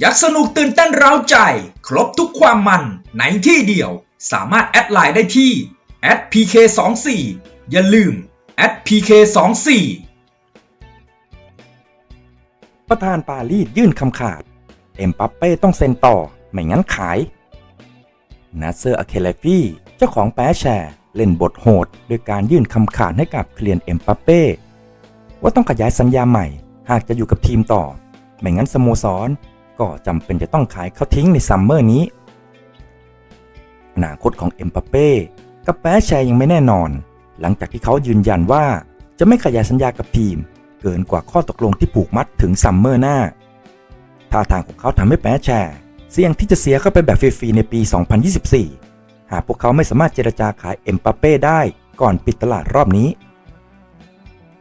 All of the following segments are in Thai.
ยักสนุกตื่นเต้นเร้าใจ ครบทุกความมันในที่เดียว สามารถแอดไลน์ได้ที่ @pk24 อย่าลืม @pk24 ประธานปารีสยื่นคำขาด เอ็มปัปเป้ต้องเซ็นต่อ ไม่งั้นขายนาเซอร์อเคเลฟี่เจ้าของแปรแชร์ เล่นบทโหด โดยการยื่นคำขาดให้กับเคลียนเอ็มปัปเป้ว่าต้องขยายสัญญาใหม่ หากจะอยู่กับทีมต่อ ไม่งั้นสโมสร ก็จำเป็นจะต้องขายเขาทิ้งในซัมเมอร์นี้ อนาคตของเอ็มปัปเป้กับแปรแชร์ยังไม่แน่นอน หลังจากที่เขายืนยันว่าจะไม่ขยายสัญญากับทีม เกินกว่าข้อตกลงที่ผูกมัดถึงซัมเมอร์หน้าท่าทางของเขาทำให้แปรแชร์เสี่ยงที่จะเสียเข้าไปแบบฟรีๆในปี 2024 หากพวกเขาไม่สามารถเจรจาขายเอ็มปาเป้ได้ก่อนปิดตลาดรอบนี้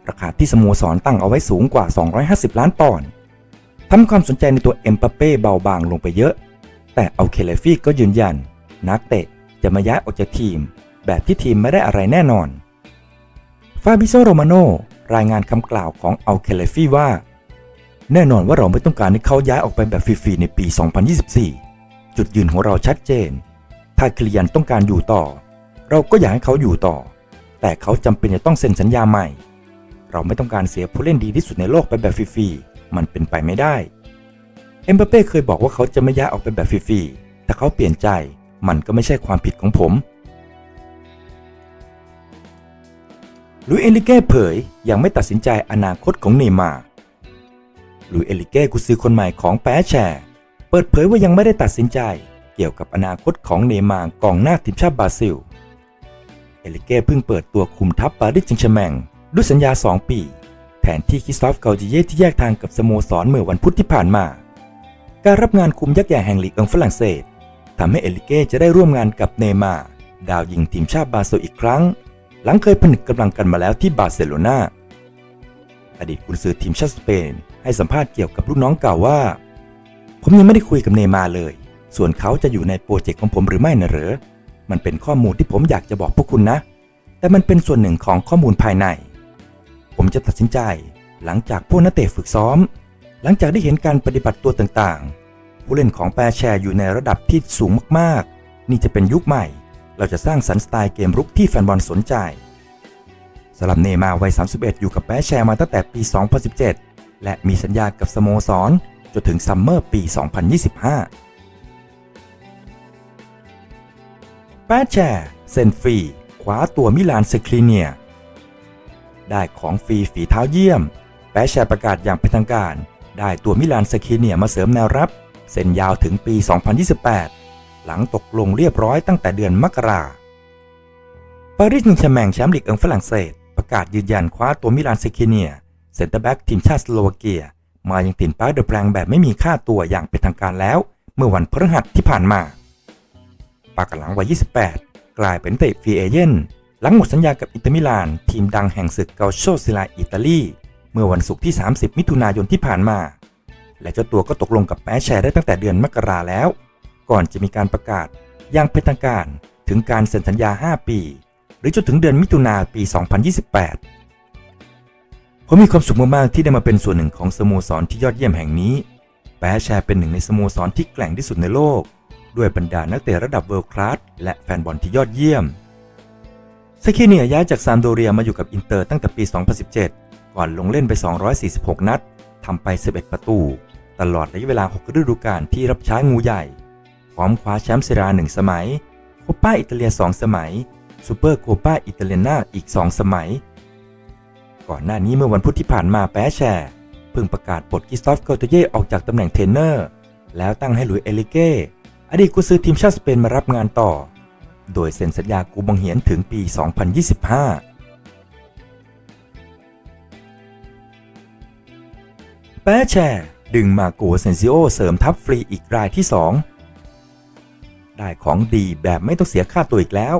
ราคาที่สโมสรตั้งเอาไว้สูงกว่า 250 ล้านปอนด์ ทำความสนใจในตัวเอ็มปาเป้เบาบางลงไปเยอะ แต่เอาเคเลฟี่ก็ยืนยัน นักเตะจะมาย้ายออกจากทีม แบบที่ทีมไม่ได้อะไรแน่นอน ฟาบิโซโรมาโนรายงานคำกล่าวของอัลเคเลฟี่ว่า แน่นอนว่าเราไม่ต้องการให้เขาย้ายออกไปแบบฟรีๆในปี 2024 จุดยืนของเราชัดเจน ถ้าคลียันต้องการอยู่ต่อ เราก็อยากให้เขาอยู่ต่อ แต่เขาจำเป็นจะต้องเซ็นสัญญาใหม่ เราไม่ต้องการเสียผู้เล่นดีที่สุดในโลกไปแบบฟรีๆ มันเป็นไปไม่ได้ เอ็มบัปเป้เคยบอกว่าเขาจะไม่ย้ายออกไปแบบฟรีๆแต่เขาเปลี่ยนใจ มันก็ไม่ใช่ความผิดของผมลุยเอลิเก้เผยยังไม่ตัดสินใจอนาคตของเนย์มาร์ลุยเอลิเก้กุซือคนใหม่ของแปรแชร์เปิดเผยว่ายังไม่ได้ตัดสินใจเกี่ยวกับอนาคตของเนย์มาร์กองหน้าทีมชาติบราซิล เอลิเก้เพิ่งเปิดตัวคุมทัพปารีสแซงต์แชร์แมงด้วยสัญญา 2 ปี แทนที่คิสตอฟเกาจิเย่ที่แยกทางกับสโมสรเมื่อวันพุธที่ผ่านมา การรับงานคุมยักษ์ใหญ่แห่งลีกองฝรั่งเศสทำให้เอลิเก้จะได้ร่วมงานกับเนมาดาวยิงทีมชาติบราซิลอีกครั้ง หลังเคยผนึกกำลังกันมาแล้วที่บาร์เซโลนาอดีตกุนซือทีมชาติสเปน ให้สัมภาษณ์เกี่ยวกับลูกน้องเก่าว่า ผมยังไม่ได้คุยกับเนมาเลย ส่วนเขาจะอยู่ในโปรเจกต์ของผมหรือไม่นะเหรอมันเป็นข้อมูลที่ผมอยากจะบอกพวกคุณนะ แต่มันเป็นส่วนหนึ่งของข้อมูลภายใน ผมจะตัดสินใจ หลังจากพวกนักเตะฝึกซ้อม หลังจากได้เห็นการปฏิบัติตัวต่างๆ ผู้เล่นของแปรแชร์อยู่ในระดับที่สูงมากๆ นี่จะเป็นยุคใหม่ เราจะสร้างสรรค์สไตล์เกมรุกที่แฟนบอลสนใจสำหรับเนมาร์วัย 31 อยู่กับแปรแชร์มาตั้งแต่ปี 2017 และมีสัญญากับสโมสรจนถึงซัมเมอร์ปี 2025 แปรแชร์เซนฟรีคว้าตัวมิลานเซคลีเนีย ได้ของฟรีฝีเท้าเยี่ยม แปรแชร์ประกาศอย่างเป็นทางการ ได้ตัวมิลานเซคลีเนียมาเสริมแนวรับเซ็นยาวถึงปี 2028 หลังตกลงเรียบร้อยตั้งแต่เดือนมกราปารีสแซงแชร์แมงแชมป์ลีกเอิงฝรั่งเศส ประกาศยืนยันคว้าตัวมิลานเซคิเนียเซนเตอร์แบ็กทีมชาติสโลวาเกีย มายังถิ่นปาเดอะแพลงแบบไม่มีค่าตัวอย่างเป็นทางการแล้ว เมื่อวันพฤหัสที่ผ่านมา ปากหลังวัย 28 กลายเป็นเตะฟรีเอเย่น หลังหมดสัญญากับอินเตอร์มิลาน ทีมดังแห่งศึกเกาโชซิลาอิตาลี เมื่อวันศุกร์ที่ 30 มิถุนายนที่ผ่านมา และเจ้าตัวก็ตกลงกับแปรแชร์ได้ตั้งแต่เดือนมกราแล้ว ก่อนจะมีการประกาศอย่างเป็นทางการถึงการเซ็นสัญญา 5 ปี หรือจนถึงเดือนมิถุนาปี 2028 ผมมีความสุขมากๆที่ได้มาเป็นส่วนหนึ่งของสโมสรที่ยอดเยี่ยมแห่งนี้แปรแชร์เป็นหนึ่งในสโมสรที่แกร่งที่สุดในโลก ด้วยบรรดานักเตะระดับเวิลด์คลาสและแฟนบอลที่ยอดเยี่ยม ซาคิเนียย้ายจากซามโดเรียมาอยู่กับอินเตอร์ตั้งแต่ปี 2017 ก่อนลงเล่นไป 246 นัดทำไป 11 ประตู ตลอดระยะเวลา 6 ฤดูกาลที่รับใช้งูใหญ่ พร้อมคว้าแชมป์เซราหนึ่งสมัย โคป้าอิตาเลีย 2 สมัย ซูเปอร์โคป้าอิตาเลียนาอีก 2 สมัย ก่อนหน้านี้เมื่อวันพุธที่ผ่านมาแปรแชร์เพิ่งประกาศปลดกิสตอฟเกาเตเย่ออกจากตำแหน่งเทรนเนอร์ แล้วตั้งให้หลุยส์เอลิเก้อดีตกุซือทีมชาติสเปนมารับงานต่อ โดยเซ็นสัญญากูบังเหียนถึงปี 2025 แปรแชร์ดึงมาโกเซนซิโอเสริมทัพฟรีอีกรายที่ 2 ได้ของดีแบบไม่ต้องเสียค่าตัวอีกแล้ว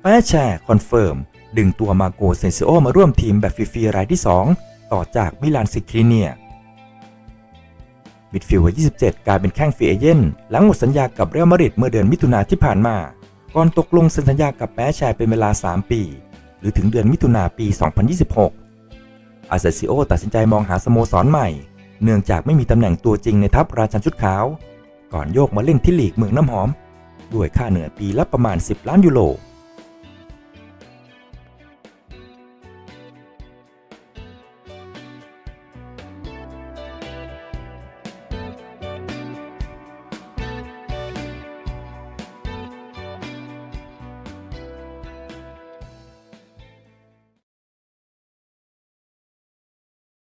แปรแชร์คอนเฟิร์ม ดึงตัวมาโกเซนซิโอมาร่วมทีมแบบฟรีๆรายที่ 2 ต่อจากมิลานซิคลีเนียมิดฟิลด์วัย27 กลายเป็นแข้งฟรีเอเย่นหลังหมดสัญญากับเรอัลมาดริดเมื่อเดือนมิถุนาที่ผ่านมา ก่อนตกลงเซ็นสัญญากับแปรแชร์เป็นเวลา 3 ปี หรือถึงเดือนมิถุนาปี 2026 อาเซซิโอตัดสินใจมองหาสโมสรใหม่ เนื่องจากไม่มีตำแหน่งตัวจริงในทัพราชันชุดขาว ก่อนโยกมาเล่นที่ลีกเมืองน้ำหอม ด้วยค่าเหนื่อยปีละประมาณ 10 ล้านยูโร